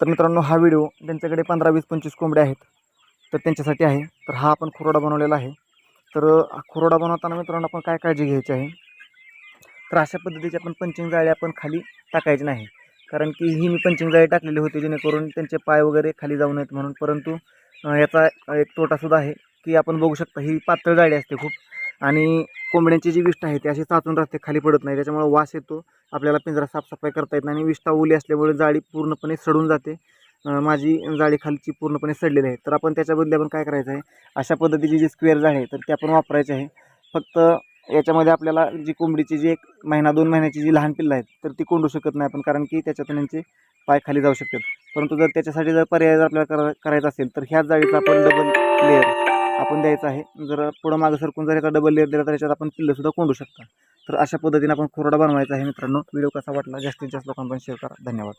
तर मित्रांनो हा व्हिडिओ त्यांच्याकडे पंधरा वीस पंचवीस कोंबड्या आहेत तर त्यांच्यासाठी आहे. तर हा आपण खुरोडा बनवलेला आहे. तर खुरोडा बनवताना मित्रांनो आपण काय काळजी घ्यायची आहे? तर अशा पद्धतीची आपण पंचिंग जाळी आपण खाली टाकायची नाही. कारण की ही मी पंचिंग जाळी टाकलेली होती जेणेकरून त्यांचे पाय वगैरे खाली जाऊ नयेत म्हणून. परंतु याचा एक तोटासुद्धा आहे की आपण बघू शकता ही पातळ जाळी असते खूप. आणि कोंबड्यांची जी विष्ट आहे ती अशी चाचून राहते खाली पडत नाही. त्याच्यामुळे वास येतो. आपल्याला पिंजरा साफसफाई करता येत नाही आणि विष्ठा ओली असल्यामुळे जाळी पूर्णपणे सडून जाते. माझी जाळी खालची पूर्णपणे सडलेली आहे. तर आपण त्याच्याबद्दल आपण काय करायचं आहे? अशा पद्धतीची जी स्क्वेअर जाळी आहे तर ती आपण वापरायची आहे. फक्त याच्यामध्ये आपल्याला जी कोंबडीची जी एक महिना दोन महिन्याची जी लहान पिल्लं आहेत तर ती कोंडू शकत नाही आपण कारण की त्याच्यातून त्यांचे पाय खाली जाऊ शकतात. परंतु जर त्याच्यासाठी जर पर्याय जर आपल्याला करा करायचा असेल तर ह्याच जाळीचा आपण डबल लेअर आपण द्यायचं आहे. जर पुढं मागं सरकून जर याचा डबल लेअर दिला तर याच्यात आपण पिल्लंसुद्धा कोंडू शकता. तर अशा पद्धतीने आपण खुरडा बनवायचा आहे मित्रांनो. व्हिडिओ कसा वाटला? जास्तीत जास्त लोकांपर्यंत शेअर करा. धन्यवाद.